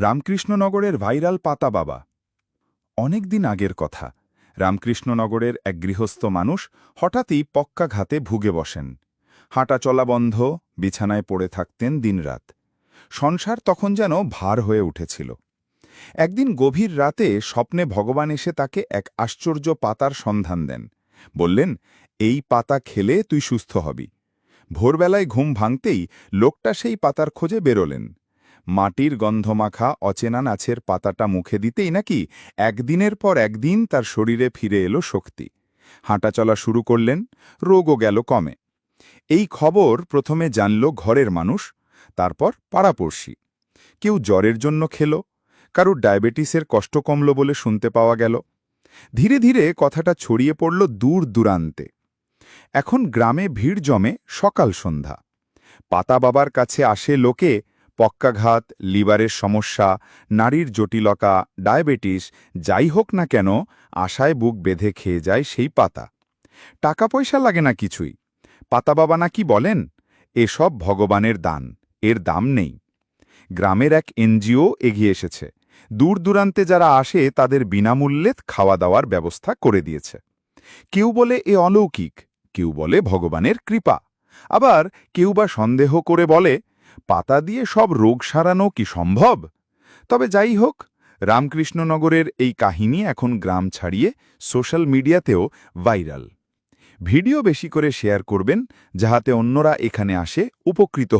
রামকৃষ্ণনগরের viral পাতা বাবা। অনেক দিন আগের কথা, রামকৃষ্ণনগরের এক গৃহস্থ মানুষ হঠাৎই পক্কাঘাতে ভুগে বসেন। হাঁটা চলা বন্ধ, বিছানায় পড়ে থাকতেন দিনরাত। সংসার তখন যেন ভার হয়ে উঠেছিল। একদিন গভীর রাতে স্বপ্নে ভগবান এসে তাকে এক আশ্চর্য পাতার সন্ধান দেন। বললেন, এই পাতা খেলে তুই সুস্থ হবি। ভোরবেলায় ঘুম ভাঙতেই লোকটা সেই পাতার খোঁজে বেরোলেন। মাটির গন্ধমাখা অচেনা নাছের পাতাটা মুখে দিতেই নাকি একদিনের পর একদিন তার শরীরে ফিরে এলো শক্তি। হাঁটাচলা শুরু করলেন, রোগও গেল কমে। এই খবর প্রথমে জানল ঘরের মানুষ, তারপর পাড়াপড়শি। কেউ জ্বরের জন্য খেল, কারুর ডায়াবেটিসের কষ্ট কমল বলে শুনতে পাওয়া গেল। ধীরে ধীরে কথাটা ছড়িয়ে পড়ল দূর দূরান্তে। এখন গ্রামে ভিড় জমে সকাল সন্ধ্যা। পাতা বাবার কাছে আসে লোকে পক্কাঘাত, লিভারের সমস্যা, নারীর জটিলতা, ডায়াবেটিস, যাই হোক না কেন, আশায় বুক বেঁধে খেয়ে যায় সেই পাতা। টাকা পয়সা লাগে না কিছুই। পাতা বাবা নাকি বলেন? এসব ভগবানের দান, এর দাম নেই। গ্রামের এক এনজিও এগিয়ে এসেছে। দূর দূরান্তে যারা আসে, তাদের বিনামূল্যে খাওয়া দাওয়ার ব্যবস্থা করে দিয়েছে। কেউ বলে এ অলৌকিক, কেউ বলে ভগবানের কৃপা। আবার কেউ বা সন্দেহ করে বলে পাতা দিয়ে সব রোগ সারানো কি সম্ভব? তবে যাই হোক, রামকৃষ্ণনগরের এই কাহিনী এখন গ্রাম ছাড়িয়ে সোশ্যাল মিডিয়াতেও ভাইরাল। ভিডিও বেশি করে শেয়ার করবেন, যাহাতে অন্যরা এখানে আসে উপকৃত